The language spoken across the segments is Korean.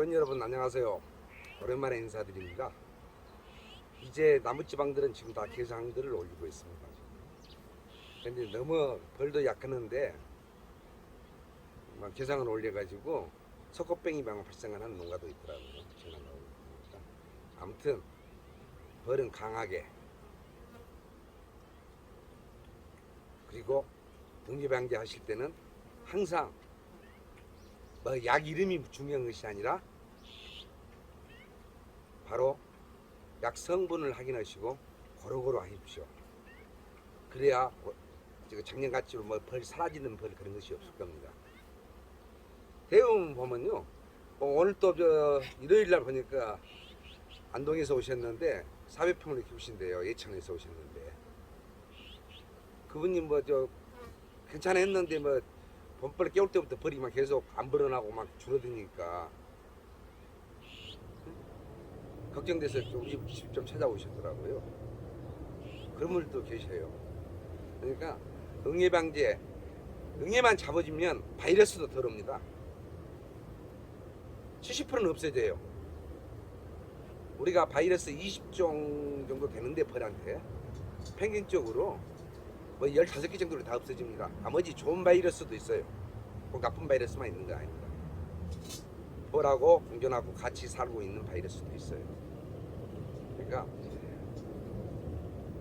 회원 여러분 안녕하세요. 오랜만에 인사드립니다. 이제 남부지방들은 지금 다 개장들을 올리고 있습니다. 근데 너무 벌도 약하는데 막 개장을 올려가지고 석고뱅이 병을 발생하는 농가도 있더라고요. 지나가고 있으니까. 아무튼 벌은 강하게 그리고 등기방제 하실 때는 항상 뭐 약 이름이 중요한 것이 아니라 바로 약 성분을 확인하시고 고루고루 하십시오. 그래야 어, 지금 작년같이 뭐벌 사라지는 벌 그런 것이 없을 겁니다. 대부분 보면요. 어, 오늘 또 저 일요일 날 보니까 안동에서 오셨는데 사회평을 키우신대요. 예천에서 오셨는데 그분님 뭐저 괜찮아 했는데 뭐 봄벌 깨울 때부터 벌이 막 계속 안 불어나고 막 줄어드니까 걱정돼서 좀 직접 좀 찾아오셨더라고요. 그런 분들도 계셔요. 그러니까 응애 방제, 응애만 잡아주면 바이러스도 덜 옵니다. 70%는 없어져요. 우리가 바이러스 20종 정도 되는데 벌한테 평균 적으로 뭐 15개 정도로 다 없어집니다. 나머지 좋은 바이러스도 있어요. 꼭 나쁜 바이러스만 있는 거 아닙니다. 벌하고 공존하고 같이 살고 있는 바이러스도 있어요. 그러니까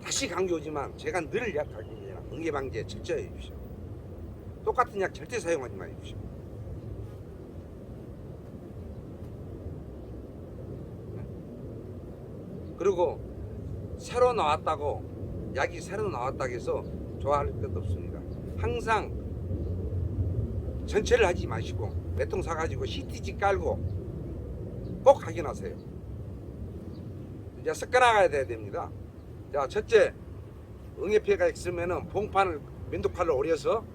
다시 강조하지만 제가 늘 약하기입니다. 응애 방제 철저히 해주십시오. 똑같은 약 절대 사용하지 마십시오. 그리고 새로 나왔다고 약이 새로 나왔다고 해서 좋아할 것도 없습니다. 항상 전체를 하지 마시고 몇 통 사가지고 CTG 깔고 꼭 확인하세요. 이제 섞어나가야 돼야 됩니다. 자, 첫째, 응애 피해가 있으면은 봉판을 면도칼로 오려서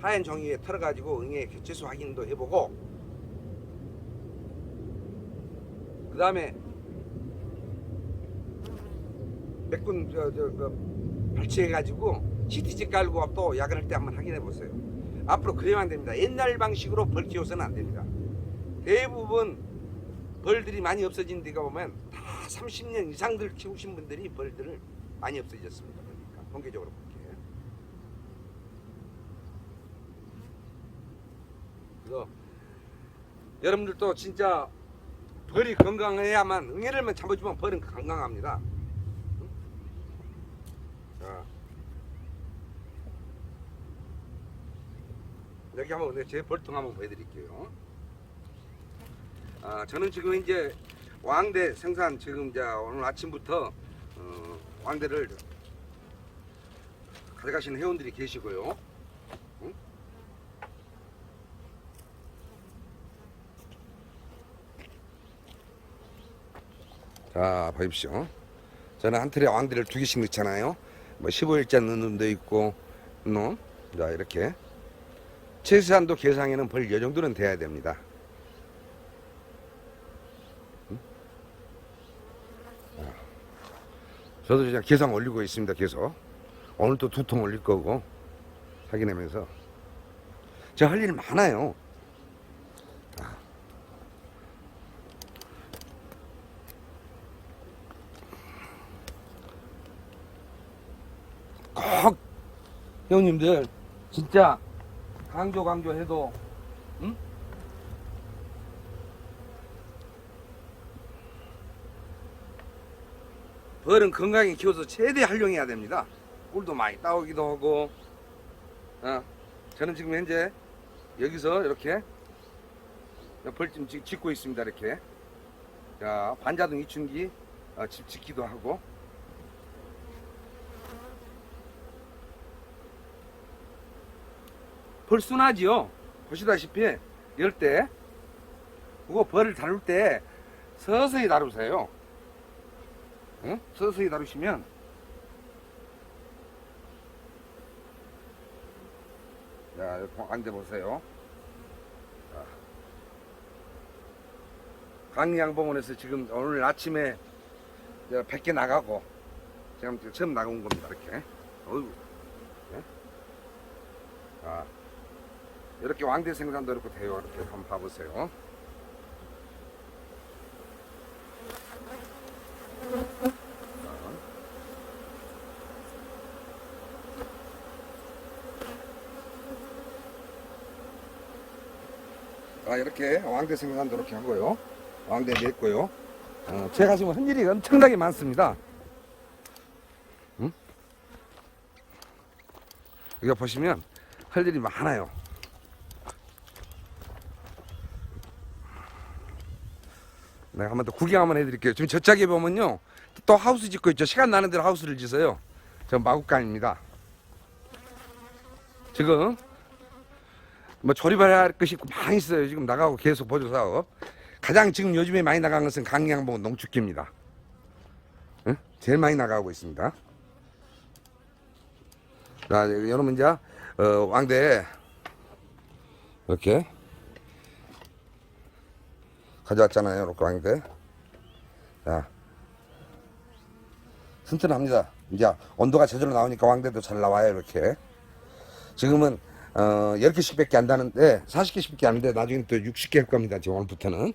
하얀 종이에 털어가지고 응애 교체수 확인도 해보고 그 다음에 몇군 저, 저, 그 발치해가지고 CTG 깔고 또 야근할 때 한번 확인해 보세요. 앞으로 그래야만 됩니다. 옛날 방식으로 벌 키워서는 안 됩니다. 대부분 벌들이 많이 없어진 데가 보면 다 30년 이상들 키우신 분들이 벌들을 많이 없어졌습니다. 그러니까 통계적으로 볼게요. 그래서 여러분들도 진짜 벌이 건강해야만 응애를만 잡아주면 벌은 건강합니다. 응? 자. 여기 한번 네, 제 벌통 한번 보여드릴게요. 아, 저는 지금 이제 왕대 생산 지금 이제 오늘 아침부터 어, 왕대를 가져가시는 회원들이 계시고요. 응? 자, 보십시오. 저는 한 틀에 왕대를 두 개씩 넣잖아요. 뭐 15일째 넣는 놈도 있고, 너, 자 이렇게 최소한도 계상에는 벌 요 정도는 돼야 됩니다. 응? 자, 저도 그냥 계상 올리고 있습니다. 계속 오늘 또 두 통 올릴 거고 확인하면서 제가 할 일 많아요. 자. 꼭 형님들 진짜 강조 강조해도 응? 벌은 건강히 키워서 최대 활용해야 됩니다. 꿀도 많이 따오기도 하고 어, 저는 지금 현재 여기서 이렇게 짓- 짓고 있습니다. 이렇게 자 반자동 이춘기 어, 집 짓기도 하고 벌 순하지요. 보시다시피 이럴 때 그거 벌을 다룰 때 서서히 다루세요. 응? 서서히 다루시면 자, 여기 광대 보세요. 자. 강양봉원에서 지금 오늘 아침에 100개 나가고 지금 처음 나온 겁니다. 이렇게. 어이구. 예? 자, 이렇게 왕대 생산도 이렇게 돼요. 이렇게 한번 봐보세요. 아, 이렇게 왕대 생산도 이렇게 하고요. 왕대 냈고요. 어, 제가 지금 한 일이 엄청나게 많습니다. 응? 여기 보시면 할 일이 많아요. 내가 네, 한번 더 구경 한번 해드릴게요. 지금 저짝에 보면요. 또 하우스 짓고 있죠. 시간 나는 대로 하우스를 짓어요. 저 마국간입니다. 지금 뭐 조립해야 할 것이 많이 있어요. 지금 나가고 계속 보조 사업. 가장 지금 요즘에 많이 나간 것은 강양봉 농축기입니다. 응? 제일 많이 나가고 있습니다. 자, 여러분 이제 어, 왕대 이렇게 가져왔잖아요. 왕대. 자, 튼튼합니다. 이제 온도가 제대로 나오니까 왕대도 잘 나와요. 이렇게. 지금은 어, 10개씩 밖에 안 다는데 40개씩 밖에 안 하는데 나중에 또 60개 할 겁니다. 지금 오늘부터는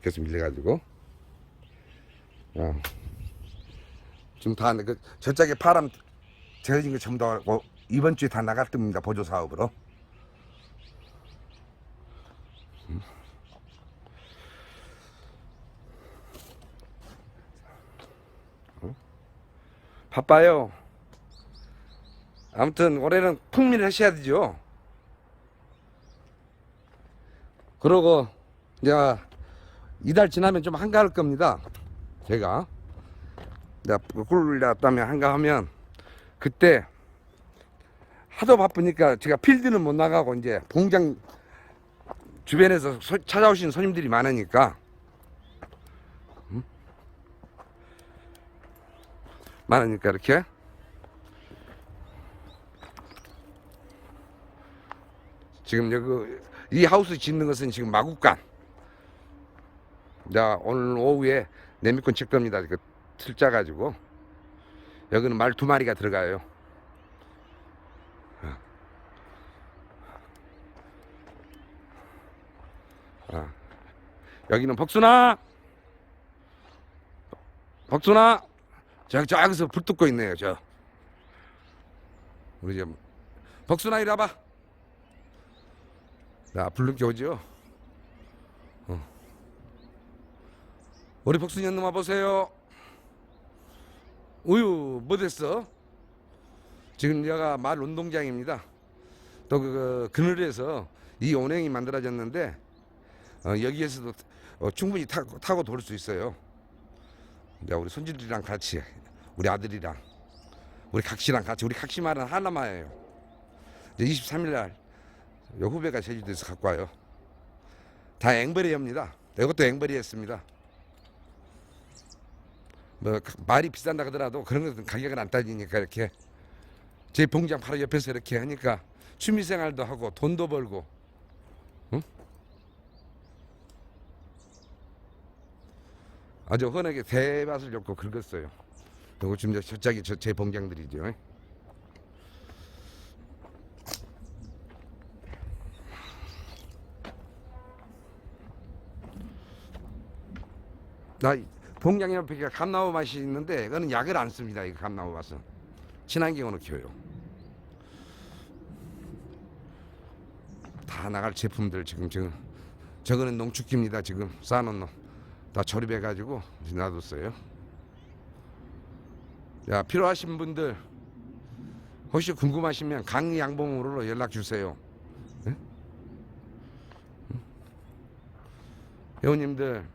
계속 밀려가지고 어. 지금 다 그, 저짝에 파람 제어진 거 전부 다 이번 주에 다 나갈 겁니다. 보조 사업으로. 바빠요. 아무튼 올해는 풍미를 하셔야 되죠. 그러고 이제 이달 지나면 좀 한가할 겁니다. 제가 꿀을 났다면 한가하면 그때 하도 바쁘니까 제가 필드는 못 나가고 이제 공장 주변에서 소- 찾아오신 손님들이 많으니까 많으니까 이렇게 지금 여기 이 하우스 짓는 것은 지금 마국간. 자 오늘 오후에 내미권 칠 겁니다. 그 틀짜 가지고 여기는 말 두 마리가 들어가요. 어. 어. 여기는 복순아, 복순아, 저 저기서 불 뜯고 있네요. 저 우리 좀 복순아 이리 와봐. 자, 불늦게 오죠? 어. 우리 복순이 놈아 보세요. 우유, 뭐 됐어? 지금 여가 말 운동장입니다. 또 그, 그늘에서 이 온행이 만들어졌는데, 어, 여기에서도 어, 충분히 타고, 타고 돌 수 있어요. 이제 우리 손주들이랑 같이, 우리 아들이랑, 우리 각시랑 같이, 우리 각시 말은 하나마예요. 이제 23일 날, 요 후배가 제주도에서 갖고 와요. 다 앵벌이입니다. 이것도 앵벌이했습니다. 뭐 가- 말이 비싼다 하더라도 그런 것은 가격은 안 따지니까 이렇게 제 봉장 바로 옆에서 이렇게 하니까 취미생활도 하고 돈도 벌고 아주 흔하게 대밭을 엮고 긁었어요. 요거 지금 저짝이 저- 제 봉장들이죠. 나 봉장 옆에 가 감나무 맛이 있는데 그거는 약을 안 씁니다. 이 감나무 맛은 친환경으로 키워요. 다 나갈 제품들 지금 지금 저거는 농축기입니다. 지금 쌓아놓은 놈. 다 조립해 가지고 놔뒀어요. 야 필요하신 분들 혹시 궁금하시면 강양봉으로 연락 주세요. 네? 응? 회원님들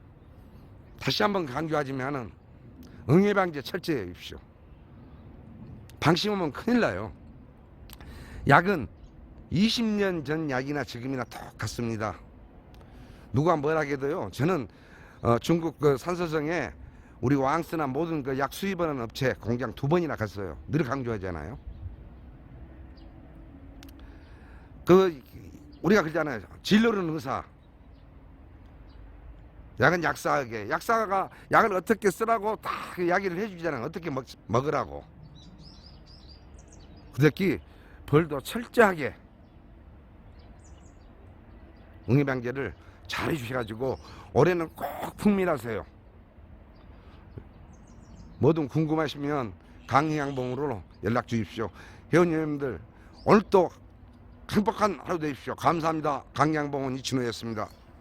다시 한번 강조하지만은 응애 방제 철저히 해주십시오. 방심하면 큰일 나요. 약은 20년 전 약이나 지금이나 똑같습니다. 누가 뭐라 해도요. 저는 어, 중국 그 산서성에 우리 왕스나 모든 그 약 수입하는 업체 공장 두 번이나 갔어요. 늘 강조하잖아요. 그 우리가 그러잖아요. 진료는 의사. 약은 약사에게 약사가 약을 어떻게 쓰라고 다그 이야기를 해주잖아요. 어떻게 먹, 먹으라고. 그렇게 벌도 철저하게 응애방제를 잘 해 주셔가지고 올해는 꼭 풍미나세요. 뭐든 궁금하시면 강양봉으로 연락 주십시오. 회원님들 오늘 또 행복한 하루 되십시오. 감사합니다. 강양봉원 이진호였습니다.